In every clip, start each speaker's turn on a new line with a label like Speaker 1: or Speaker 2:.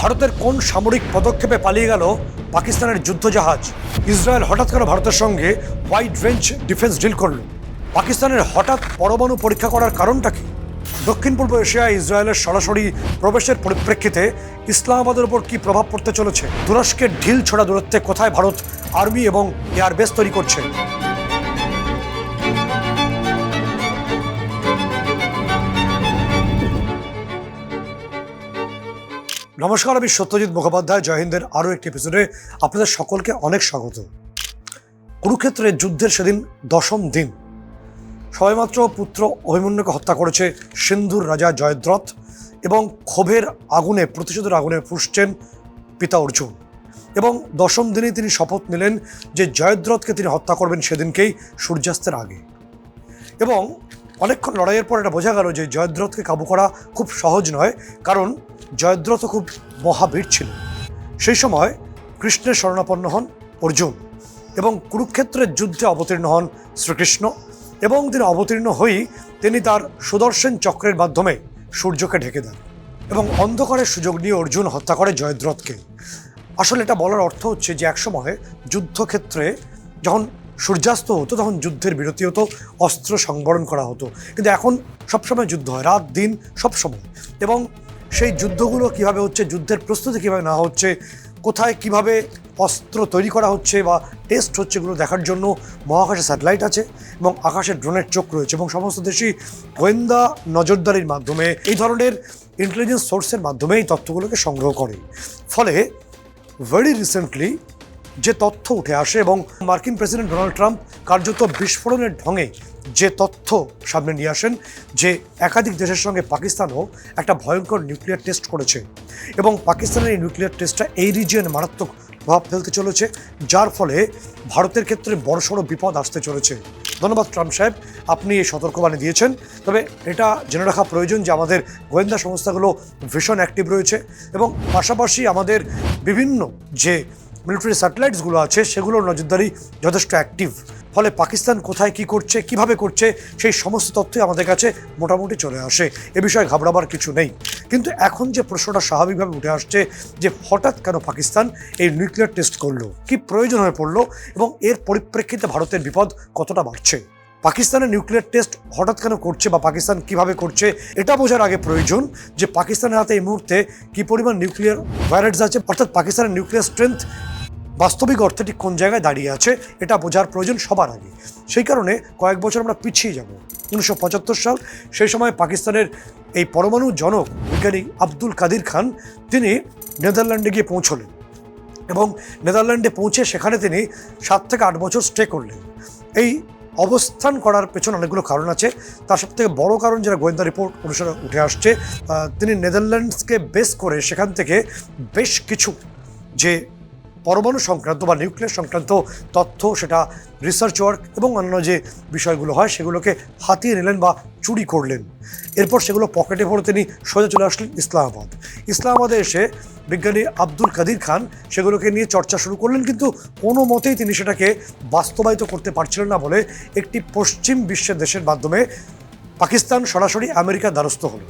Speaker 1: ভারতের কোন সামরিক পদক্ষেপে পালিয়ে গেল পাকিস্তানের যুদ্ধজাহাজ? ইসরায়েল হঠাৎ করে ভারতের সঙ্গে হোয়াইট রেঞ্জ ডিফেন্স ডিল করল। পাকিস্তানের হঠাৎ পরমাণু পরীক্ষা করার কারণটা কি? দক্ষিণ পূর্ব এশিয়ায় ইসরায়েলের সরাসরি প্রবেশের পরিপ্রেক্ষিতে ইসলামাবাদের উপর কি প্রভাব পড়তে চলেছে? তুরস্কের ঢিল ছোড়া দূরত্বে কোথায় ভারত আর্মি এবং এয়ারবেস তৈরি করছে? নমস্কার, আমি সত্যজিৎ মুখোপাধ্যায় জয়হিন্দের আরও একটি এপিসোডে আপনাদের সকলকে অনেক স্বাগত। কুরুক্ষেত্রের যুদ্ধের সেদিন দশম দিন। সবেমাত্র পুত্র অভিমন্যুকে হত্যা করেছে সিন্ধুর রাজা জয়দ্রথ এবং ক্ষোভের আগুনে, প্রতিশোধের আগুনে ফুসছেন পিতা অর্জুন। এবং দশম দিনেই তিনি শপথ নিলেন যে জয়দ্রথকে তিনি হত্যা করবেন সেদিনকেই সূর্যাস্তের আগে। এবং অনেকক্ষণ লড়াইয়ের পর এটা বোঝা গেল যে জয়দ্রথকে কাবু করা খুব সহজ নয়, কারণ জয়দ্রথ খুব মহাবীর ছিল। সেই সময় কৃষ্ণের শরণাপন্ন হন অর্জুন এবং কুরুক্ষেত্রের যুদ্ধে অবতীর্ণ হন শ্রীকৃষ্ণ এবং তিনি অবতীর্ণ হয়েই তিনি তার সুদর্শন চক্রের মাধ্যমে সূর্যকে ঢেকে দেন এবং অন্ধকারের সুযোগ নিয়ে অর্জুন হত্যা করে জয়দ্রথকে। আসলে এটা বলার অর্থ হচ্ছে যে একসময় যুদ্ধক্ষেত্রে যখন সূর্যাস্ত হতো, তখন যুদ্ধের বিরতি হতো, অস্ত্র সংবরণ করা হতো। কিন্তু এখন সবসময় যুদ্ধ হয়, রাত, দিন সবসময় এবং সেই যুদ্ধগুলো কীভাবে হচ্ছে, যুদ্ধের প্রস্তুতি কীভাবে না হচ্ছে, কোথায় কীভাবে অস্ত্র তৈরি করা হচ্ছে বা টেস্ট হচ্ছে এগুলো দেখার জন্য মহাকাশে স্যাটেলাইট আছে এবং আকাশে ড্রোনের চোখ রয়েছে এবং সমস্ত দেশই গোয়েন্দা নজরদারির মাধ্যমে এই ধরনের ইন্টেলিজেন্স সোর্সের মাধ্যমে এই তথ্যগুলোকে সংগ্রহ করে। ফলে ভেরি রিসেন্টলি যে তথ্য উঠে আসে এবং মার্কিন প্রেসিডেন্ট ডোনাল্ড ট্রাম্প কার্যত বিস্ফোরণের ঢঙে যে তথ্য সামনে নিয়ে আসেন, যে একাধিক দেশের সঙ্গে পাকিস্তানও একটা ভয়ঙ্কর নিউক্লিয়ার টেস্ট করেছে এবং পাকিস্তানের এই নিউক্লিয়ার টেস্টটা এই রিজিয়নে মারাত্মক প্রভাব ফেলতে চলেছে, যার ফলে ভারতের ক্ষেত্রে বড়সড় বিপদ আসতে চলেছে। ধন্যবাদ ট্রাম্প সাহেব, আপনি এই সতর্কবাণী দিয়েছেন। তবে এটা জেনে রাখা প্রয়োজন যে আমাদের গোয়েন্দা সংস্থাগুলো ভীষণ অ্যাক্টিভ রয়েছে এবং পাশাপাশি আমাদের বিভিন্ন যে মিলিটারি স্যাটেলাইটসগুলো আছে সেগুলোর নজরদারি যথেষ্ট অ্যাক্টিভ ফলে পাকিস্তান কোথায় কি করছে, কীভাবে করছে, সেই সমস্ত তথ্যই আমাদের কাছে মোটামুটি চলে আসে। এ বিষয়ে ঘাবড়াবার কিছু নেই। কিন্তু এখন যে প্রশ্নটা স্বাভাবিকভাবে উঠে আসছে, যে হঠাৎ কেন পাকিস্তান এই নিউক্লিয়ার টেস্ট করল? কি প্রয়োজন হয়ে পড়ল? এবং এর পরিপ্রেক্ষিতে ভারতের বিপদ কতটা বাড়ছে? পাকিস্তানের নিউক্লিয়ার টেস্ট হঠাৎ কেন করছে বা পাকিস্তান কীভাবে করছে, এটা বোঝার আগে প্রয়োজন যে পাকিস্তানের হাতে এই মুহূর্তে কি পরিমাণ নিউক্লিয়ার ওয়ারেন্টস আছে, অর্থাৎ পাকিস্তানের নিউক্লিয়ার স্ট্রেংথ বাস্তবিক অর্থে ঠিক কোন জায়গায় দাঁড়িয়ে আছে, এটা বোঝার প্রয়োজন সবার আগে। সেই কারণে কয়েক বছর আমরা পিছিয়ে যাব। উনিশশো পঁচাত্তর সাল, সেই সময় পাকিস্তানের এই পরমাণু জনক বিজ্ঞানী আব্দুল কাদির খান তিনি নেদারল্যান্ডে গিয়ে পৌঁছলেন এবং নেদারল্যান্ডে পৌঁছে সেখানে তিনি সাত থেকে আট বছর স্টে করলেন। এই অবস্থান করার পেছনে অনেকগুলো কারণ আছে। তার সব থেকে বড় কারণ যেটা গোয়েন্দা রিপোর্ট অনুসারে উঠে আসছে তিনি নেদারল্যান্ডসকে বেস করে সেখান থেকে বেশ কিছু যে পরমাণু সংক্রান্ত বা নিউক্লিয়ার সংক্রান্ত তথ্য, সেটা রিসার্চ ওয়ার্ক এবং অন্যান্য যে বিষয়গুলো হয়, সেগুলোকে হাতিয়ে নিলেন বা চুরি করলেন। এরপর সেগুলো পকেটে ভরে তিনি সোজা চলে আসলেন ইসলামাবাদ। ইসলামাবাদে এসে বিজ্ঞানী আব্দুল কাদির খান সেগুলোকে নিয়ে চর্চা শুরু করলেন, কিন্তু কোনো মতেই তিনি সেটাকে বাস্তবায়িত করতে পারছিলেন না বলে একটি পশ্চিম বিশ্বের দেশের মাধ্যমে পাকিস্তান সরাসরি আমেরিকার দ্বারস্থ হলো।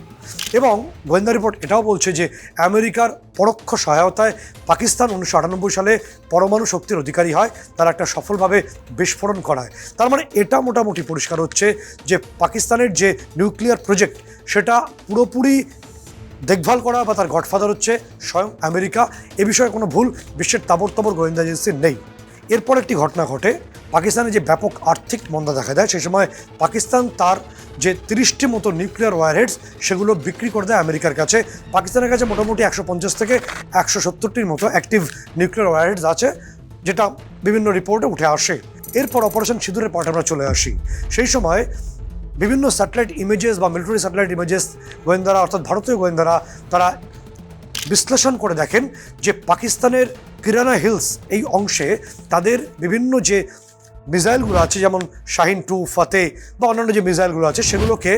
Speaker 1: এবং গোয়েন্দা রিপোর্ট এটাও বলছে যে আমেরিকার পরোক্ষ সহায়তায় পাকিস্তান উনিশশো আটানব্বই সালে পরমাণু শক্তির অধিকারী হয়, তারা একটা সফলভাবে বিস্ফোরণ করায়। তার মানে এটা মোটামুটি পরিষ্কার হচ্ছে যে পাকিস্তানের যে নিউক্লিয়ার প্রজেক্ট, সেটা পুরোপুরি দেখভাল করা বা তার গডফাদার হচ্ছে স্বয়ং আমেরিকা। এ বিষয়ে কোনো ভুল, বিশ্বের তাবর তাবর গোয়েন্দা এজেন্সির নেই। এরপর একটি ঘটনা ঘটে। পাকিস্তানে যে ব্যাপক আর্থিক মন্দা দেখা দেয়, সেই সময় পাকিস্তান তার যে তিরিশটি মতো নিউক্লিয়ার ওয়ারহেডস, সেগুলো বিক্রি করে দেয় আমেরিকার কাছে। পাকিস্তানের কাছে মোটামুটি একশো পঞ্চাশ থেকে একশো সত্তরটির মতো অ্যাক্টিভ নিউক্লিয়ার ওয়ারহেডস আছে, যেটা বিভিন্ন রিপোর্টে উঠে আসে। এরপর অপারেশন সিঁদুরের পার্ট আমরা চলে আসি। সেই সময় বিভিন্ন স্যাটেলাইট ইমেজেস বা মিলিটারি স্যাটেলাইট ইমেজেস গোয়েন্দারা, অর্থাৎ ভারতীয় গোয়েন্দারা, তারা বিশ্লেষণ করে দেখেন যে পাকিস্তানের কিরানা হিলস এই অংশে তাদের বিভিন্ন যে মিসাইলগুলো আছে যেমন শাহিন টু ফতে বা অন্যান্য যে মিসাইলগুলো আছে সেগুলোকে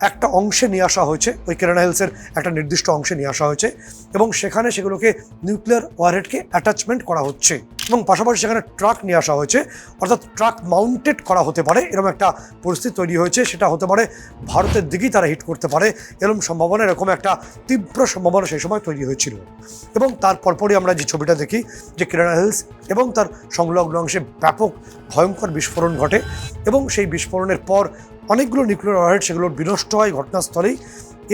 Speaker 1: একটা অংশে নিয়ে আসা হয়েছে, ওই কেরানা হিলসের একটা নির্দিষ্ট অংশে নিয়ে আসা হয়েছে এবং সেখানে সেগুলোকে নিউক্লিয়ার ওয়ারহেডকে অ্যাটাচমেন্ট করা হচ্ছে এবং পাশাপাশি সেখানে ট্রাক নিয়ে আসা হয়েছে, অর্থাৎ ট্রাক মাউন্টেড করা হতে পারে, এরকম একটা পরিস্থিতি তৈরি হয়েছে, সেটা হতে পারে ভারতের দিকেই তারা হিট করতে পারে, এরকম সম্ভাবনা, এরকম একটা তীব্র সম্ভাবনা সেই সময় তৈরি হয়েছিল এবং তার পরপরই আমরা যে ছবিটা দেখি যে কেরানা হিলস এবং তার সংলগ্ন অংশে ব্যাপক ভয়ঙ্কর বিস্ফোরণ ঘটে এবং সেই বিস্ফোরণের পর অনেকগুলো নিউক্লিয়ার ওয়ারহেড সেগুলো বিনষ্ট হয় ঘটনাস্থলেই।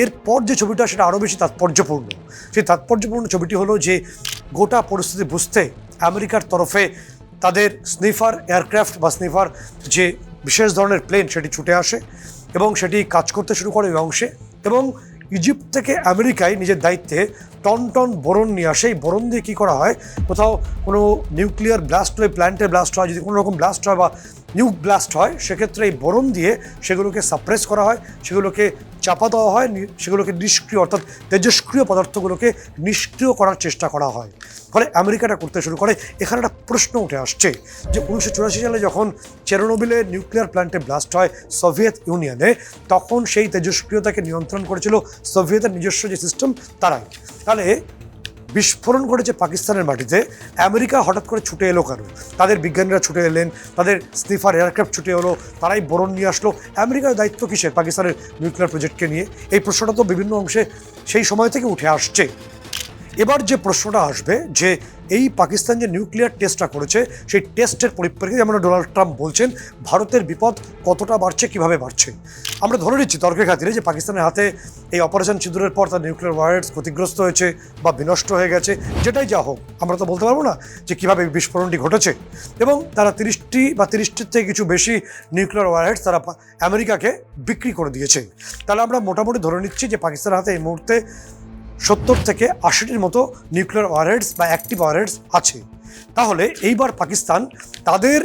Speaker 1: এরপর যে ছবিটা, সেটা আরও বেশি তাৎপর্যপূর্ণ। সেই তাৎপর্যপূর্ণ ছবিটি হলো যে, গোটা পরিস্থিতি বুঝতে আমেরিকার তরফে তাদের স্নিফার এয়ারক্রাফট বা স্নিফার যে বিশেষ ধরনের প্লেন সেটি ছুটে আসে এবং সেটি কাজ করতে শুরু করে ওই অংশে এবং ইজিপ্ট থেকে আমেরিকায় নিজের দায়িত্বে টন টন বরণ নিয়ে আসে। এই বরণ দিয়ে কী করা হয়? কোথাও কোনো নিউক্লিয়ার ব্লাস্ট হয় প্ল্যান্টে ব্লাস্ট হয়, যদি কোনো রকম ব্লাস্ট হয় বা নিউক ব্লাস্ট হয়, সেক্ষেত্রে এই বোরন দিয়ে সেগুলোকে সাপ্রেস করা হয়, সেগুলোকে চাপা দেওয়া হয় সেগুলোকে নিষ্ক্রিয়, অর্থাৎ তেজস্ক্রিয় পদার্থগুলোকে নিষ্ক্রিয় করার চেষ্টা করা হয়। ফলে আমেরিকাটা করতে শুরু করে। এখানে একটা প্রশ্ন উঠে আসছে যে উনিশশো চুরাশি সালে যখন চেরোনোবিলে নিউক্লিয়ার প্ল্যান্টে ব্লাস্ট হয় সোভিয়েত ইউনিয়নে, তখন সেই তেজস্ক্রিয়তাকে নিয়ন্ত্রণ করেছিল সোভিয়েতের নিজস্ব যে সিস্টেম, তারাই। তাহলে বিস্ফোরণ ঘটেছে পাকিস্তানের মাটিতে। আমেরিকা হঠাৎ করে ছুটে এলো কেন? তাদের বিজ্ঞানীরা ছুটে এলেন, তাদের স্নিফার এয়ারক্রাফট ছুটে এলো, তারাই বরণ নিয়ে আসলো। আমেরিকার দায়িত্ব কিসের পাকিস্তানের নিউক্লিয়ার প্রজেক্টকে নিয়ে? এই প্রশ্নটা তো বিভিন্ন অংশে সেই সময় থেকে উঠে আসছে। এবার যে প্রশ্নটা আসবে যে এই পাকিস্তান যে নিউক্লিয়ার টেস্টটা করেছে, সেই টেস্টের পরিপ্রেক্ষিতে যেমন ডোনাল্ড ট্রাম্প বলছেন, ভারতের বিপদ কতটা বাড়ছে, কীভাবে বাড়ছে? আমরা ধরে নিচ্ছি তর্কের খাতিরে যে পাকিস্তানের হাতে এই অপারেশন সিঁদুরের পর তার নিউক্লিয়ার ওয়ারেন্টস ক্ষতিগ্রস্ত হয়েছে বা বিনষ্ট হয়ে গেছে, যেটাই যা হোক, আমরা তো বলতে পারব না যে কীভাবে বিস্ফোরণটি ঘটেছে। এবং তারা তিরিশটি বা তিরিশটির থেকে কিছু বেশি নিউক্লিয়ার ওয়ারহেডস তারা আমেরিকাকে বিক্রি করে দিয়েছে। তাহলে আমরা মোটামুটি ধরে নিচ্ছি যে পাকিস্তানের হাতে এই মুহূর্তে সত্তর থেকে আশিটির মতো নিউক্লিয়ার ওয়ারহেডস বা অ্যাক্টিভ ওয়ারহেডস আছে। তাহলে এইবার পাকিস্তান তাদের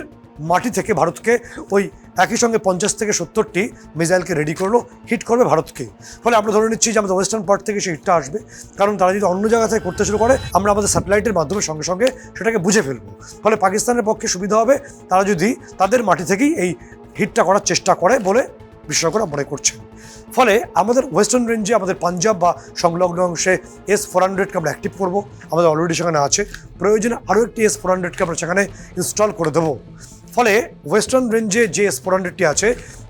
Speaker 1: মাটি থেকে ভারতকে ওই একই সঙ্গে পঞ্চাশ থেকে সত্তরটি মিসাইলকে রেডি করল, হিট করবে ভারতকে। ফলে আমরা ধরে নিচ্ছি যে আমাদের ওয়েস্টার্ন পার্ট থেকে সেই হিটটা আসবে। কারণ তারা যদি অন্য জায়গা থেকে করতে শুরু করে, আমরা আমাদের স্যাটেলাইটের মাধ্যমে সঙ্গে সঙ্গে সেটাকে বুঝে ফেলব। ফলে পাকিস্তানের পক্ষে সুবিধা হবে, তারা যদি তাদের মাটি থেকেই এই হিটটা করার চেষ্টা করে বলে বিশেষজ্ঞরা মনে করছেন। ফলে আমাদের ওয়েস্টার্ন রেঞ্জে আমাদের পাঞ্জাব বা সংলগ্ন অংশে এস ফোর হান্ড্রেডকে আমরা অ্যাক্টিভ করব। আমাদের অলরেডি সেখানে আছে। প্রয়োজনে আরও একটি এস ফোর হান্ড্রেডকে আমরা সেখানে ইনস্টল করে দেবো। ফলে ওয়েস্টার্ন রেঞ্জে যে এস ফোর হান্ড্রেডটি আছে,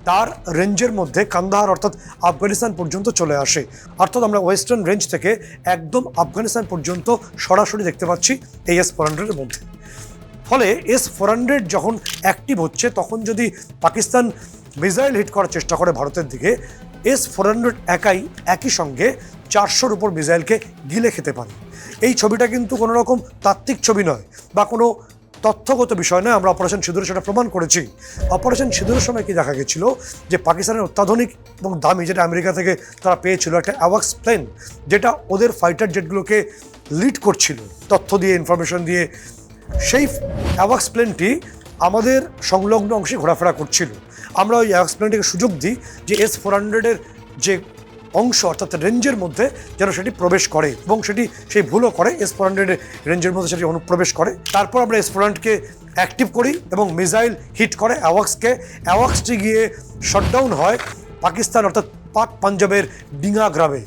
Speaker 1: তার রেঞ্জের মধ্যে কান্দাহার অর্থাৎ আফগানিস্তান পর্যন্ত চলে আসে। অর্থাৎ আমরা ওয়েস্টার্ন রেঞ্জ থেকে একদম আফগানিস্তান পর্যন্ত সরাসরি দেখতে পাচ্ছি এই এস ফোর হান্ড্রেডের মধ্যে। ফলে এস ফোর হান্ড্রেড যখন অ্যাক্টিভ হচ্ছে, তখন যদি পাকিস্তান মিসাইল হিট করার চেষ্টা করে ভারতের দিকে। এস ফোর হান্ড্রেড একাই একই সঙ্গে চারশোর উপর মিসাইলকে গিলে খেতে পারে। এই ছবিটা কিন্তু কোনো রকম তাত্ত্বিক ছবি নয় বা কোনো তথ্যগত বিষয় নয়। আমরা অপারেশন সিঁদুরে সেটা প্রমাণ করেছি। অপারেশন সিঁদুরের সময় কি দেখা গেছিল? যে পাকিস্তানের অত্যাধুনিক এবং দামি যেটা আমেরিকা থেকে তারা পেয়েছিল একটা অ্যাওয়াক্স প্লেন, যেটা ওদের ফাইটার জেটগুলোকে লিড করছিল। তথ্য দিয়ে, ইনফরমেশন দিয়ে, সেই অ্যাওয়াক্স প্লেনটি আমাদের সংলগ্ন অংশে ঘোরাফেরা করছিল। আমরা ওই অ্যাক্সপ্লেনটিকে সুযোগ দিই যে এস ফোর হান্ড্রেডের যে অংশ, অর্থাৎ রেঞ্জের মধ্যে যেন সেটি প্রবেশ করে এবং সেটি, সেই ভুলও করে। এস ফোর হান্ড্রেডের রেঞ্জের মধ্যে সেটি অনুপ্রবেশ করে। তারপর আমরা এস ফোর হান্ড্রেডকে অ্যাক্টিভ করি এবং মিসাইল হিট করে অ্যাওয়াক্সকে অ্যাওয়াক্সটি গিয়ে শটডাউন হয় পাকিস্তান, অর্থাৎ পাক পাঞ্জাবের ডিঙা গ্রামে।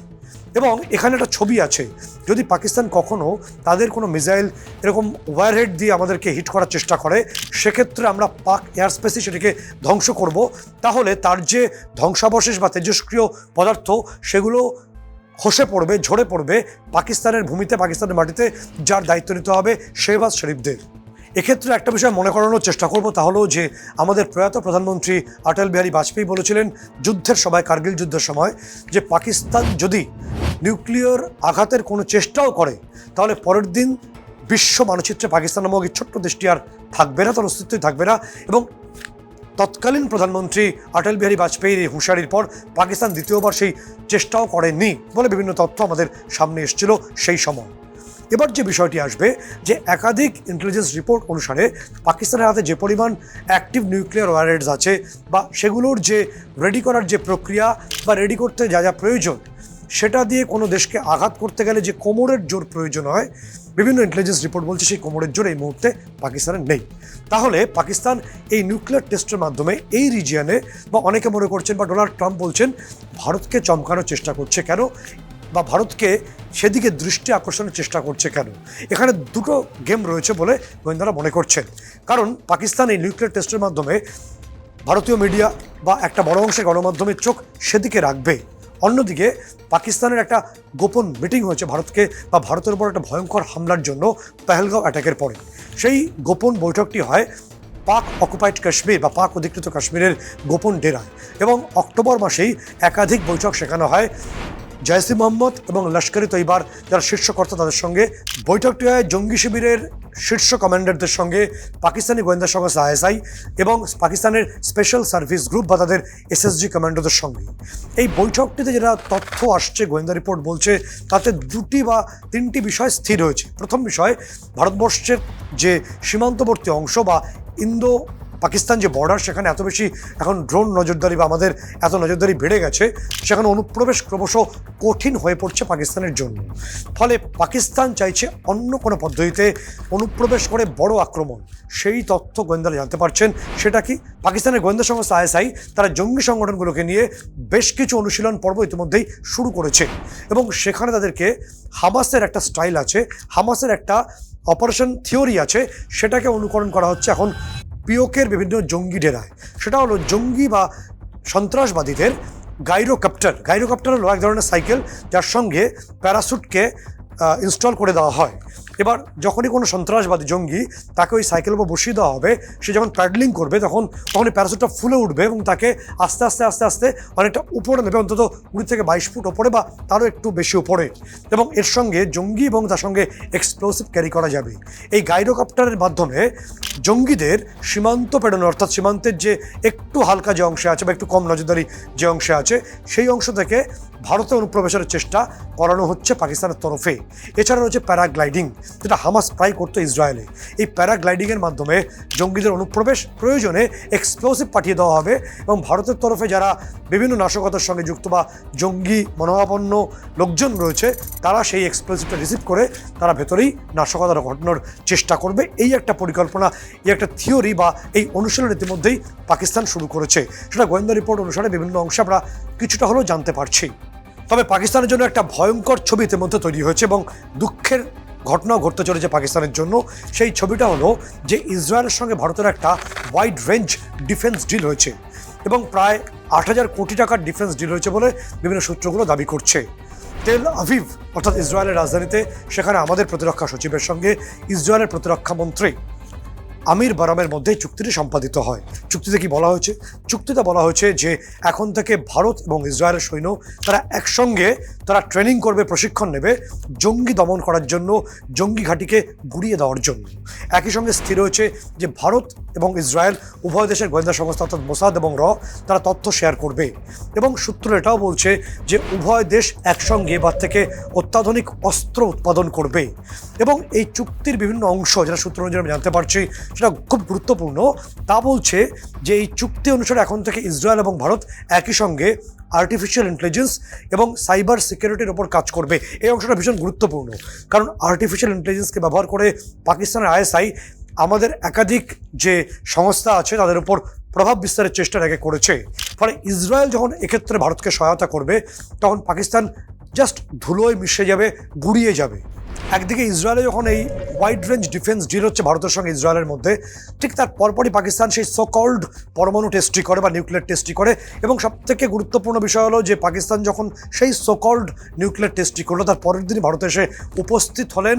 Speaker 1: এবং এখানে একটা ছবি আছে। যদি পাকিস্তান কখনো তাদের কোনো মিসাইল এরকম ওয়ারহেড দিয়ে আমাদেরকে হিট করার চেষ্টা করে, সেক্ষেত্রে আমরা পাক এয়ার স্পেসে সেটিকে ধ্বংস করব। তাহলে তার যে ধ্বংসাবশেষ বা তেজস্ক্রিয় পদার্থ, সেগুলো খসে পড়বে, ঝরে পড়বে পাকিস্তানের ভূমিতে, পাকিস্তানের মাটিতে, যার দায়িত্ব নিতে হবে শেহবাজ শরীফদের। এক্ষেত্রে একটা বিষয় মনে করানোর চেষ্টা করব, তা হলো যে আমাদের প্রয়াত প্রধানমন্ত্রী অটল বিহারী বাজপেয়ী বলেছিলেন যুদ্ধের সময়, কার্গিল যুদ্ধের সময়, যে পাকিস্তান যদি নিউক্লিয়ার আঘাতের কোনো চেষ্টাও করে, তাহলে পরের দিন বিশ্ব মানচিত্রে পাকিস্তান নামক এই ছোট্ট দেশটি আর থাকবে না, তার অস্তিত্বই থাকবে না। এবং তৎকালীন প্রধানমন্ত্রী অটল বিহারী বাজপেয়ীর এই হুঁশিয়ারির পর পাকিস্তান দ্বিতীয়বার সেই চেষ্টাও করেনি বলে বিভিন্ন তথ্য আমাদের সামনে এসেছিল সেই সময়। এবার যে বিষয়টি আসবে যে একাধিক ইন্টেলিজেন্স রিপোর্ট অনুসারে পাকিস্তানের হাতে যে পরিমাণ অ্যাক্টিভ নিউক্লিয়ার ওয়ারেন্টস আছে বা সেগুলোর যে রেডি করার যে প্রক্রিয়া বা রেডি করতে যা যা প্রয়োজন, সেটা দিয়ে কোনো দেশকে আঘাত করতে গেলে যে কোমরের জোর প্রয়োজন হয়, বিভিন্ন ইন্টেলিজেন্স রিপোর্ট বলছে সেই কোমরের জোর এই মুহূর্তে পাকিস্তানের নেই। তাহলে পাকিস্তান এই নিউক্লিয়ার টেস্টের মাধ্যমে এই রিজিয়নে বা অনেকে মনে করছেন বা ডোনাল্ড ট্রাম্প বলছেন, ভারতকে চমকানোর চেষ্টা করছে কেন? বা ভারতকে সেদিকে দৃষ্টি আকর্ষণের চেষ্টা করছে কেন? এখানে দুটো গেম রয়েছে বলে গোয়েন্দারা মনে করছেন। কারণ পাকিস্তান এই নিউক্লিয়ার টেস্টের মাধ্যমে ভারতীয় মিডিয়া বা একটা বড় অংশের গণমাধ্যমের চোখ সেদিকে রাখবে। অন্যদিকে পাকিস্তানের একটা গোপন মিটিং হয়েছে ভারতকে বা ভারতের উপর একটা ভয়ঙ্কর হামলার জন্য পেহেলগাঁও অ্যাটাকের পরে। সেই গোপন বৈঠকটি হয় পাক অকুপাইড কাশ্মীর বা পাক অধিকৃত কাশ্মীরের গোপন ডেরায় এবং অক্টোবর মাসেই একাধিক বৈঠক শেখানো হয়। জয়সি মোহাম্মদ এবং লস্করি তৈবার যারা শীর্ষকর্তা তাদের সঙ্গে। বৈঠকটি হয় জঙ্গি শিবিরের শীর্ষ কমান্ডারদের সঙ্গে পাকিস্তানি গোয়েন্দা সংস্থা আইএসআই এবং পাকিস্তানের স্পেশাল সার্ভিস গ্রুপ বা তাদের এসএসজি কমান্ডোদের সঙ্গে এই বৈঠকটিতে যেটা তথ্য আসছে, গোয়েন্দা রিপোর্ট বলছে, তাতে দুটি বা তিনটি বিষয় স্থির হয়েছে প্রথম বিষয়, ভারতবর্ষের যে সীমান্তবর্তী অংশ বা ইন্দো পাকিস্তান যে বর্ডার সেখানে এত বেশি এখন ড্রোন নজরদারি বা আমাদের এত নজরদারি বেড়ে গেছে, সেখানে অনুপ্রবেশ ক্রমশ কঠিন হয়ে পড়ছে পাকিস্তানের জন্য। ফলে পাকিস্তান চাইছে অন্য কোনো পদ্ধতিতে অনুপ্রবেশ করে বড় আক্রমণ। সেই তথ্য গোয়েন্দারা জানতে পারছেন। সেটা কি? পাকিস্তানের গোয়েন্দা সংস্থা আইএসআই তারা জঙ্গি সংগঠনগুলোকে নিয়ে বেশ কিছু অনুশীলন পর্ব ইতিমধ্যেই শুরু করেছে। এবং সেখানে তাদেরকে হামাসের একটা স্টাইল আছে, হামাসের একটা অপারেশন থিওরি আছে, সেটাকে অনুকরণ করা হচ্ছে এখন পিওকের বিভিন্ন জঙ্গি ডেরায়। সেটা হলো জঙ্গি বা সন্ত্রাসবাদীদের গাইরোকপ্টার। গাইরোকপ্টার হলো এক ধরনের সাইকেল যার সঙ্গে প্যারাসুটকে ইনস্টল করে দেওয়া হয়। এবার যখনই কোনো সন্ত্রাসবাদী জঙ্গি তাকে ওই সাইকেলের উপর বসিয়ে দেওয়া হবে, সে যখন প্যাডলিং করবে, তখন তখন এই প্যারাসুটটা ফুলে উঠবে এবং তাকে আস্তে আস্তে আস্তে আস্তে অনেকটা উপরে নেবে, অন্তত কুড়ি থেকে বাইশ ফুট ওপরে বা তারও একটু বেশি উপরে। এবং এর সঙ্গে জঙ্গি এবং তার সঙ্গে এক্সপ্লোসিভ ক্যারি করা যাবে। এই গাইরোকপ্টারের মাধ্যমে জঙ্গিদের সীমান্ত পেরোনো, অর্থাৎ সীমান্তের যে একটু হালকা যে অংশে আছে বা একটু কম নজরদারি যে অংশে আছে, সেই অংশ থেকে ভারতে অনুপ্রবেশের চেষ্টা করানো হচ্ছে পাকিস্তানের তরফে। এছাড়া রয়েছে প্যারাগ্লাইডিং, যেটা হামাস প্রায় করতো ইসরায়েলে। এই প্যারাগ্লাইডিংয়ের মাধ্যমে জঙ্গিদের অনুপ্রবেশ প্রয়োজনে এক্সপ্লোসিভ পাঠিয়ে দেওয়া হবে এবং ভারতের তরফে যারা বিভিন্ন নাশকতার সঙ্গে যুক্ত বা জঙ্গি মনোভাবাপন্ন লোকজন রয়েছে, তারা সেই এক্সপ্লোসিভটা রিসিভ করে তারা ভেতরেই নাশকতার ঘটানোর চেষ্টা করবে। এই একটা পরিকল্পনা, এই একটা থিওরি বা এই অনুশীলন ইতিমধ্যেই পাকিস্তান শুরু করেছে। সেটা গোয়েন্দা রিপোর্ট অনুসারে বিভিন্ন অংশে আমরা কিছুটা হলেও জানতে পারছি। তবে পাকিস্তানের জন্য একটা ভয়ঙ্কর ছবি ইতিমধ্যে তৈরি হয়েছে এবং দুঃখের ঘটনাও ঘটতে চলেছে পাকিস্তানের জন্য। সেই ছবিটা হলো যে ইসরায়েলের সঙ্গে ভারতের একটা ওয়াইড রেঞ্জ ডিফেন্স ডিল হয়েছে এবং প্রায় আট হাজার কোটি টাকার ডিফেন্স ডিল হয়েছে বলে বিভিন্ন সূত্রগুলো দাবি করছে। তেল আভিভ, অর্থাৎ ইসরায়েলের রাজধানীতে, সেখানে আমাদের প্রতিরক্ষা সচিবের সঙ্গে ইসরায়েলের প্রতিরক্ষা মন্ত্রী আমির বারামের মধ্যে চুক্তিটি সম্পাদিত হয়। চুক্তিতে কি বলা হয়েছে? চুক্তিতে বলা হয়েছে যে, এখন থেকে ভারত এবং ইসরায়েলের সৈন্য তারা একসঙ্গে তারা ট্রেনিং করবে, প্রশিক্ষণ নেবে, জঙ্গি দমন করার জন্য, জঙ্গি ঘাঁটিকে গুড়িয়ে দেওয়ার জন্য। একই সঙ্গে স্থির হয়েছে যে, ভারত এবং ইসরায়েল উভয় দেশের গোয়েন্দা সংস্থা অর্থাৎ মোসাদ এবং র, তারা তথ্য শেয়ার করবে। এবং সূত্র এটাও বলছে যে, উভয় দেশ একসঙ্গে এবার থেকে অত্যাধুনিক অস্ত্র উৎপাদন করবে। এবং এই চুক্তির বিভিন্ন অংশ, যেটা সূত্র অনুযায়ী আমি জানতে পারছি সেটা খুব গুরুত্বপূর্ণ। তা বলছে যে এই চুক্তি অনুসারে এখন থেকে ইসরায়েল এবং ভারত একই সঙ্গে আর্টিফিশিয়াল ইন্টেলিজেন্স এবং সাইবার সিকিউরিটির ওপর কাজ করবে। এই অংশটা ভীষণ গুরুত্বপূর্ণ। কারণ আর্টিফিশিয়াল ইন্টেলিজেন্সকে ব্যবহার করে পাকিস্তানের আইএসআই আমাদের একাধিক যে সংস্থা আছে, তাদের উপর প্রভাব বিস্তারের চেষ্টা আগে করেছে। ফলে ইসরায়েল যখন এক্ষেত্রে ভারতকে সহায়তা করবে, তখন পাকিস্তান জাস্ট ধুলোয় মিশে যাবে, গুড়িয়ে যাবে। একদিকে ইসরায়েলে যখন এই ওয়াইড রেঞ্জ ডিফেন্স ডিল হচ্ছে ভারতের সঙ্গে ইসরায়েলের মধ্যে, ঠিক তার পরপরই পাকিস্তান সেই সোকল্ড পরমাণু টেস্টটি করে বা নিউক্লিয়ার টেস্টটি করে এবং সবথেকে গুরুত্বপূর্ণ বিষয় হলো যে পাকিস্তান যখন সেই সোকল্ড নিউক্লিয়ার টেস্টটি করল, তার পরের দিনই ভারতে এসে উপস্থিত হলেন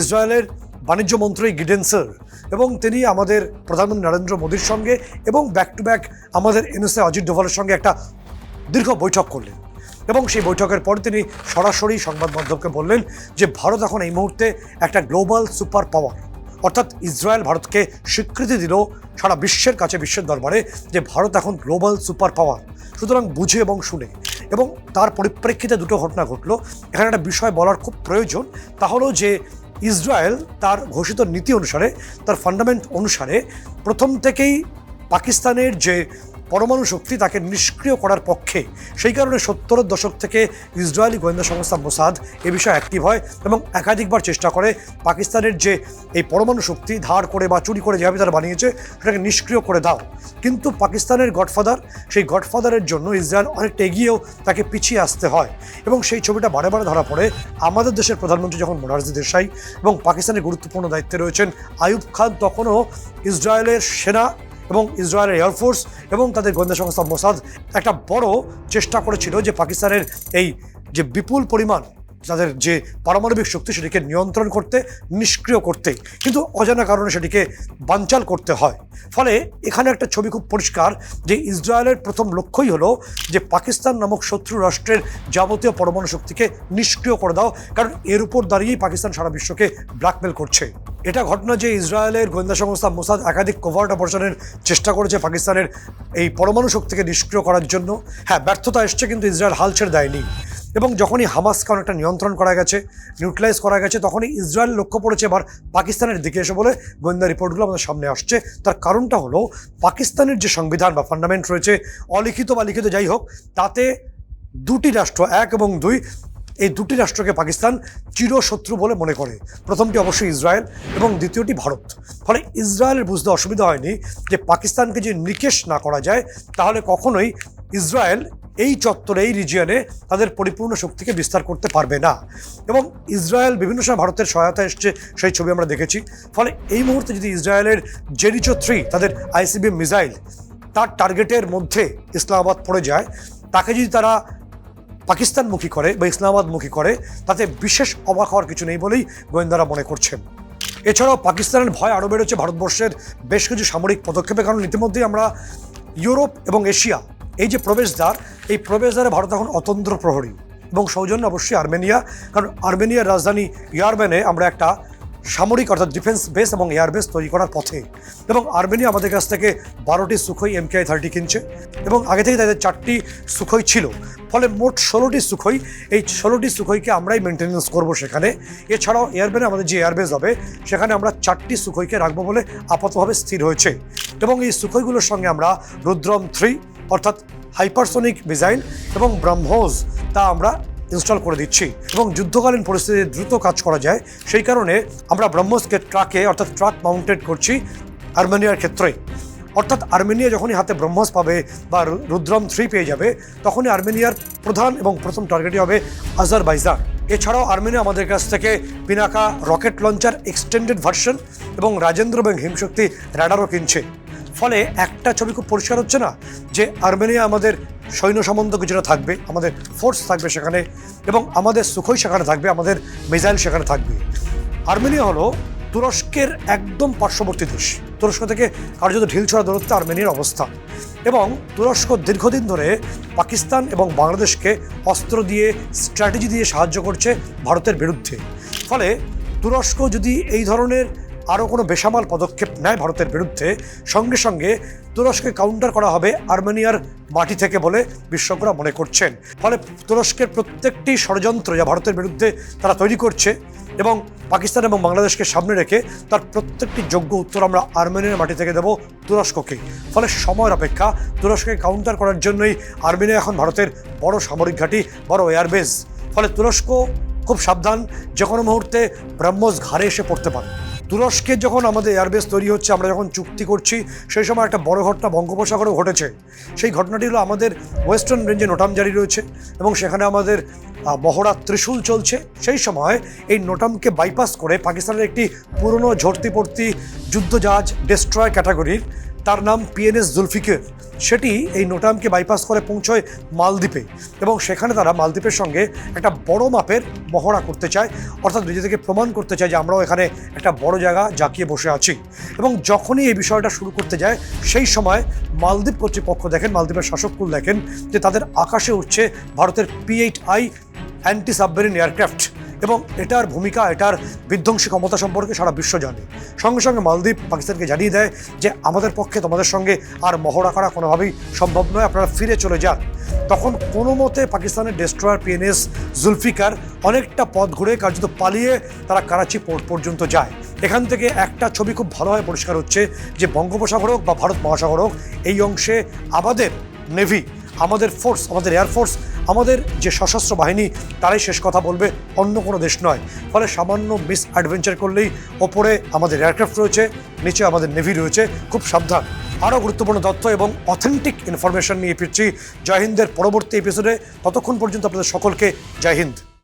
Speaker 1: ইসরায়েলের বাণিজ্য মন্ত্রী গিডেন্সার এবং তিনি আমাদের প্রধানমন্ত্রী নরেন্দ্র মোদীর সঙ্গে এবং ব্যাক টু ব্যাক আমাদের এনএসএ অজিত ডোভালের সঙ্গে একটা দীর্ঘ বৈঠক করলেন। এবং সেই বৈঠকের পর তিনি সরাসরি সংবাদ মাধ্যমকে বললেন যে ভারত এখন এই মুহূর্তে একটা গ্লোবাল সুপার পাওয়ার, অর্থাৎ ইসরায়েল ভারতকে স্বীকৃতি দিল সারা বিশ্বের কাছে, বিশ্বের দরবারে, যে ভারত এখন গ্লোবাল সুপার পাওয়ার। সুতরাং বুঝে এবং শুনে এবং তার পরিপ্রেক্ষিতে দুটো ঘটনা ঘটলো। এখানে একটা বিষয় বলার খুব প্রয়োজন, তা হলো যে ইসরায়েল তার ঘোষিত নীতি অনুসারে, তার ফান্ডামেন্ট অনুসারে প্রথম থেকেই পাকিস্তানের যে পরমাণু শক্তি তাকে নিষ্ক্রিয় করার পক্ষে। সেই কারণে সত্তরের দশক থেকে ইসরায়েলি গোয়েন্দা সংস্থা মোসাদ এ বিষয়ে অ্যাক্টিভ হয় এবং একাধিকবার চেষ্টা করে পাকিস্তানের যে এই পরমাণু শক্তি ধার করে বা চুরি করে যেভাবে তারা বানিয়েছে, সেটাকে নিষ্ক্রিয় করে দাও। কিন্তু পাকিস্তানের গডফাদার, সেই গডফাদারের জন্য ইসরায়েল অনেকটা এগিয়েও তাকে পিছিয়ে আসতে হয় এবং সেই ছবিটা বারে বারে ধরা পড়ে আমাদের দেশের প্রধানমন্ত্রী যখন মোনার্জি দেশাই এবং পাকিস্তানের গুরুত্বপূর্ণ দায়িত্বে রয়েছেন আয়ুব খান, তখনও ইসরায়েলের সেনা এবং ইসরায়েলের এয়ারফোর্স এবং তাদের গোয়েন্দা সংস্থা মোসাদ একটা বড় চেষ্টা করেছিল যে পাকিস্তানের এই যে বিপুল পরিমাণ তাদের যে পারমাণবিক শক্তি সেটিকে নিয়ন্ত্রণ করতে, নিষ্ক্রিয় করতে, কিন্তু অজানা কারণে সেটিকে বানচাল করতে হয়। ফলে এখানে একটা ছবি খুব পরিষ্কার যে ইসরায়েলের প্রথম লক্ষ্যই হলো যে পাকিস্তান নামক শত্রু রাষ্ট্রের যাবতীয় পরমাণু শক্তিকে নিষ্ক্রিয় করে দাও, কারণ এর উপর দাঁড়িয়েই পাকিস্তান সারা বিশ্বকে ব্ল্যাকমেল করছে। এটা ঘটনা যে ইসরায়েলের গোয়েন্দা সংস্থা মোসাদ একাধিক কোভার্ট অপারেশনের চেষ্টা করেছে পাকিস্তানের এই পরমাণু শক্তিকে নিষ্ক্রিয় করার জন্য। হ্যাঁ ব্যর্থতা এসছে কিন্তু ইসরায়েল হাল ছেড়ে দেয়নি। এবং যখনই হামাসকে অনেকটা নিয়ন্ত্রণ করা গেছে নিউট্রালাইজ করা গেছে, তখনই ইসরায়েল লক্ষ্য পড়েছে এবার পাকিস্তানের দিকে এসে বলে গোয়েন্দা রিপোর্টগুলো আমাদের সামনে আসছে। তার কারণটা হলো পাকিস্তানের যে সংবিধান বা ফান্ডামেন্ট রয়েছে, অলিখিত বা লিখিত যাই হোক, তাতে দুটি রাষ্ট্র, এক এবং দুই, এই দুটি রাষ্ট্রকে পাকিস্তান চিরশত্রু বলে মনে করে। প্রথমটি অবশ্যই ইসরায়েল এবং দ্বিতীয়টি ভারত। ফলে ইসরায়েলের বুঝতে অসুবিধা হয়নি যে পাকিস্তানকে যে নিকেশ না করা যায়, তাহলে কখনোই ইসরায়েল এই চত্বরে, এই রিজিয়নে তাদের পরিপূর্ণ শক্তিকে বিস্তার করতে পারবে না। এবং ইসরায়েল বিভিন্ন সময় ভারতের সহায়তা এসছে, সেই ছবি আমরা দেখেছি। ফলে এই মুহূর্তে যদি ইসরায়েলের জেরিচো থ্রি তাদের আইসিবি মিসাইল তার টার্গেটের মধ্যে ইসলামাবাদ পড়ে যায়, তাকে যদি তারা পাকিস্তানমুখী করে বা ইসলামাবাদমুখী করে, তাতে বিশেষ অবাক হওয়ার কিছু নেই বলেই গোয়েন্দারা মনে করছেন। এছাড়াও পাকিস্তানের ভয় আরও বেড়েছে ভারতবর্ষের বেশ কিছু সামরিক পদক্ষেপে কারণ। ইতিমধ্যেই আমরা ইউরোপ এবং এশিয়া এই যে প্রবেশদ্বার, এই প্রবেশদ্বারে ভারত এখন অতন্ত্র প্রহরী এবং সৌজন্য অবশ্যই আর্মেনিয়া, কারণ আর্মেনিয়ার রাজধানী ইয়ারবেনে আমরা একটা সামরিক অর্থাৎ ডিফেন্স বেস এবং এয়ারবেস তৈরি করার পথে। এবং আর্মেনিয়া আমাদের কাছ থেকে বারোটি সুখই এমকেআই থার্টি কিনছে এবং আগে থেকে তাদের চারটি সুখই ছিল। ফলে মোট ষোলোটি সুখই, এই ষোলোটি সুখইকে আমরাই মেনটেন্যান্স করব সেখানে। এছাড়াও এয়ারবেনে আমাদের যে এয়ারবেস হবে, সেখানে আমরা চারটি সুখইকে রাখব বলে আপাতভাবে স্থির হয়েছে। এবং এই সুখইগুলোর সঙ্গে আমরা রুদ্রম থ্রি অর্থাৎ হাইপারসোনিক মিসাইল এবং ব্রহ্মোজ তা আমরা ইনস্টল করে দিচ্ছি এবং যুদ্ধকালীন পরিস্থিতিতে দ্রুত কাজ করা যায়। সেই কারণে আমরা ব্রহ্মোসকে ট্রাকে অর্থাৎ ট্রাক মাউন্টেড করছি আর্মেনিয়ার ক্ষেত্রে। অর্থাৎ আর্মেনিয়া যখনই হাতে ব্রহ্মস পাবে বা রুদ্রম থ্রি পেয়ে যাবে, তখনই আর্মেনিয়ার প্রধান এবং প্রথম টার্গেটই হবে আজারবাইজান। এছাড়াও আর্মেনিয়া আমাদের কাছ থেকে Pinaka rocket launcher extended version এবং রাজেন্দ্র এবং হিমশক্তি র্যাডারও কিনছে। ফলে একটা ছবি খুব পরিষ্কার হচ্ছে না, যে আর্মেনিয়া আমাদের সৈন্য সম্বন্ধ কিছুটা থাকবে, আমাদের ফোর্স থাকবে সেখানে এবং আমাদের সুখই সেখানে থাকবে, আমাদের মিসাইল সেখানে থাকবে। আর্মেনিয়া হলো তুরস্কের একদম পার্শ্ববর্তী দেশ। তুরস্ক থেকে কার্যত ঢিল ছড়া দূরত্বে আর্মেনিয়ার অবস্থান এবং তুরস্ক দীর্ঘদিন ধরে পাকিস্তান এবং বাংলাদেশকে অস্ত্র দিয়ে স্ট্র্যাটেজি দিয়ে সাহায্য করছে ভারতের বিরুদ্ধে। ফলে তুরস্ক যদি এই ধরনের আরও কোনো বেসামাল পদক্ষেপ নেয় ভারতের বিরুদ্ধে। সঙ্গে সঙ্গে তুরস্কে কাউন্টার করা হবে আর্মেনিয়ার মাটি থেকে বলে বিশেষজ্ঞরা মনে করছেন। ফলে তুরস্কের প্রত্যেকটি ষড়যন্ত্র যা ভারতের বিরুদ্ধে তারা তৈরি করছে এবং পাকিস্তান এবং বাংলাদেশকে সামনে রেখে তার প্রত্যেকটি যোগ্য উত্তর আমরা আর্মেনিয়ার মাটি থেকে দেব তুরস্ককে ফলে সময়ের অপেক্ষা তুরস্ককে কাউন্টার করার জন্যই আর্মেনিয়া এখন ভারতের বড় সামরিক ঘাঁটি, বড় এয়ারবেস ফলে তুরস্ক খুব সাবধান যে কোনো মুহূর্তে ব্রহ্মস ঘাড়ে এসে পড়তে পারে। তুরস্কের যখন আমাদের এয়ারবেস তৈরি হচ্ছে, আমরা যখন চুক্তি করছি, সেই সময় একটা বড় ঘটনা বঙ্গোপসাগরেও ঘটেছে। সেই ঘটনাটি হলো আমাদের ওয়েস্টার্ন রেঞ্জে নোটাম জারি রয়েছে এবং সেখানে আমাদের মহড়া ত্রিশূল চলছে। সেই সময় এই নোটামকে বাইপাস করে পাকিস্তানের একটি পুরনো ঝর্তিপর্তি যুদ্ধ যুদ্ধজাহাজ ডেস্ট্রয় ক্যাটাগরির তার নাম পিএনএস জুলফিকের সেটি এই নোটামকে বাইপাস করে পৌঁছয় মালদ্বীপে এবং সেখানে তারা মালদ্বীপের সঙ্গে একটা বড় মাপের মহড়া করতে চায়, অর্থাৎ নিজেদেরকে প্রমাণ করতে চায় যে আমরাও এখানে একটা বড় জায়গা জাঁকিয়ে বসে আছি। এবং যখনই এই বিষয়টা শুরু করতে যায়, সেই সময় মালদ্বীপ কর্তৃপক্ষ দেখেন, মালদ্বীপের শাসককুল দেখেন যে তাদের আকাশে উঠছে ভারতের P eight I anti submarine aircraft এবং এটার ভূমিকা, এটার বিধ্বংসী ক্ষমতা সম্পর্কে সারা বিশ্ব জানে। সঙ্গে সঙ্গে মালদ্বীপ পাকিস্তানকে জানিয়ে দেয় যে, আমাদের পক্ষে তোমাদের সঙ্গে আর মহড়া করা কোনোভাবেই সম্ভব নয়, আপনারা ফিরে চলে যান। তখন কোনো মতে পাকিস্তানের ডেস্ট্রয়ার পিএনএস জুলফিকার অনেকটা পথ ঘুরে কার্যত পালিয়ে তারা করাচি পোর্ট পর্যন্ত যায়। এখান থেকে একটা ছবি খুব ভালোভাবে পরিষ্কার হচ্ছে যে, বঙ্গোপসাগর হোক বা ভারত মহাসাগর হোক, এই অংশে আমাদের নেভি আমাদের ফোর্স আমাদের এয়ারফোর্স আমাদের যে সশস্ত্র বাহিনী, তারাই শেষ কথা বলবে, অন্য কোনো দেশ নয়। ফলে সামান্য মিস অ্যাডভেঞ্চার করলেই ওপরে আমাদের এয়ারক্রাফট রয়েছে, নিচে আমাদের নেভি রয়েছে। খুব সাবধান। আরও গুরুত্বপূর্ণ তথ্য এবং অথেন্টিক ইনফরমেশন নিয়ে ফিরছি। জয় হিন্দের পরবর্তী এপিসোডে ততক্ষণ পর্যন্ত আপনাদের সকলকে জয় হিন্দ।